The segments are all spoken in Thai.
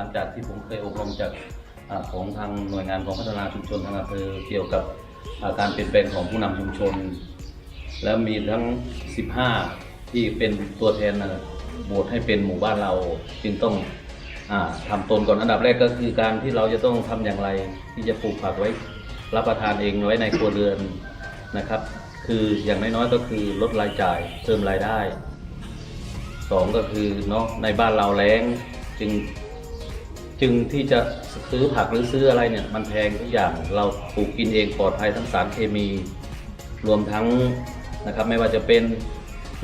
ลังจากที่ผมเคยอบรมจากของทางหน่วยงานของพัฒนาชุมชนทางอำเภอเกี่ยวกับาการเปลี่ยนแปลงของผู้นำชุมชน แล้วมีทั้ง 15 ที่เป็นตัวแทนนะโหวตให้เป็นหมู่บ้านเราจึงต้องอาทำตนก่อนอันดับแรกก็คือการที่เราจะต้องทำอย่างไร ที่จะปลูกผักไว้รับประทานเองไว้ในครัวเรือนนะครับ คืออย่างน้อยๆก็คือลดรายจ่ายเพิ่มรายได้สองก็คือเนาะในบ้านเราแล้งจึง จึงที่จะซื้อผักหรือซื้ออะไรเนี่ย มันแพงทุกอย่างเราปลูกกินเองปลอดภัยทั้งสารเคมี รวมทั้งนะครับไม่ว่าจะเป็น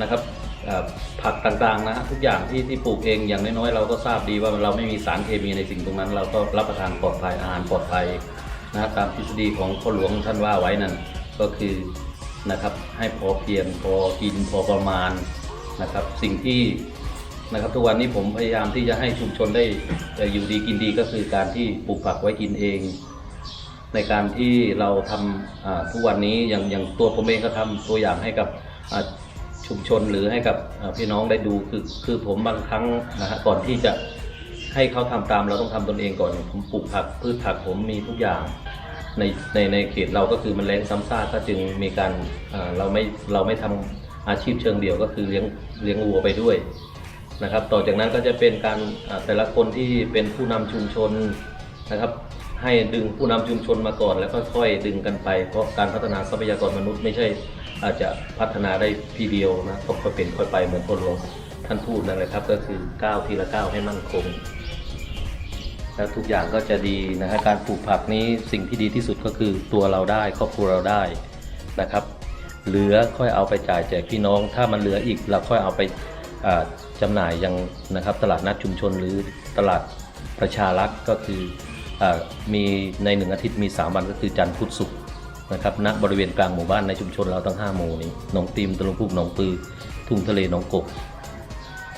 นะครับผักต่างๆนะทุกอย่างที่ที่ปลูกเองอย่างน้อยๆเราก็ทราบดีว่าเราไม่มีสารเคมีในสิ่งตรงนั้น เราก็รับประทานปลอดภัยอาหารปลอดภัยนะฮะตามทฤษฎีของพ่อหลวงท่านว่าไว้นั่นก็คือนะครับให้พอเพียงพอกินพอประมาณนะครับ สิ่งที่ นะครับทุกวันนี้ผมพยายามที่จะให้ชุมชนได้อยู่ดีกินดีก็คือการที่ปลูกผักไว้กินเอง ในการที่เราทำอ่าทุกวันนี้อย่างอย่างตัวผมเองก็ทำตัวอย่างให้กับชุมชนหรือให้กับพี่น้องได้ดูคือคือผมบางครั้งนะฮะก่อนที่จะให้เขาทำตามเราต้องทำตนเองก่อนผมปลูกผักพืชผักผมมีทุกอย่างในในในเขตเราก็คือมันแรงซ้ำซากก็จึงมีการเราไม่เราไม่ทำอาชีพเชิงเดียวก็คือเลี้ยงเลี้ยงวัวไปด้วย นะครับ ต่อจากนั้นก็จะเป็นการแต่ละคนที่เป็นผู้นำชุมชนนะครับ ให้ดึงผู้นำชุมชนมาก่อน แล้วก็ค่อยดึงกันไป เพราะการพัฒนาทรัพยากรมนุษย์ไม่ใช่อาจจะพัฒนาได้ทีเดียวนะต้องค่อยเป็นค่อยไปเหมือนพ่อหลวงท่านพูดนั่นแหละครับ ก็คือก้าวทีละก้าวให้มั่นคงแล้วทุกอย่างก็จะดีนะฮะการปลูกผักนี้สิ่งที่ดีที่สุดก็คือตัวเราได้ครอบครัวเราได้นะครับ เหลือค่อยเอาไปจ่ายแจกพี่น้อง ถ้ามันเหลืออีกเราค่อยเอาไป จำหน่ายยังนะครับตลาดนัดชุมชนหรือตลาดประชารักษ์ก็คืออมีในหนึ่งอาทิตย์มี 3 วันก็คือจันทร์พุธศุกร์นะครับณบริเวณกลางหมู่บ้านในชุมชนเราทั้ง 5 หมู่นี้หนองตีมตะลุงพุกหนองปือ ทุ่งทะเลหนองกบ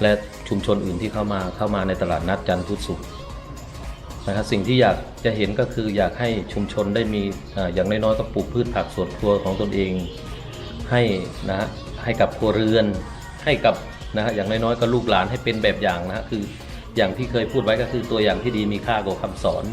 และชุมชนอื่นที่เข้ามาเข้ามาในตลาดนัดจันทร์พุธศุกร์นะครับสิ่งที่อยากจะเห็นก็คืออยากให้ชุมชนได้มีออย่างน้อยๆก็ปลูกพืชผักสวนครัวของตนเองให้นะฮะให้กับครัวเรือนให้กับ นะฮะอย่างน้อยๆก็ลูกหลานให้เป็นแบบอย่างนะฮะคืออย่างที่เคยพูดไว้ก็คือตัวอย่างที่ดีมีค่ากว่าคำสอน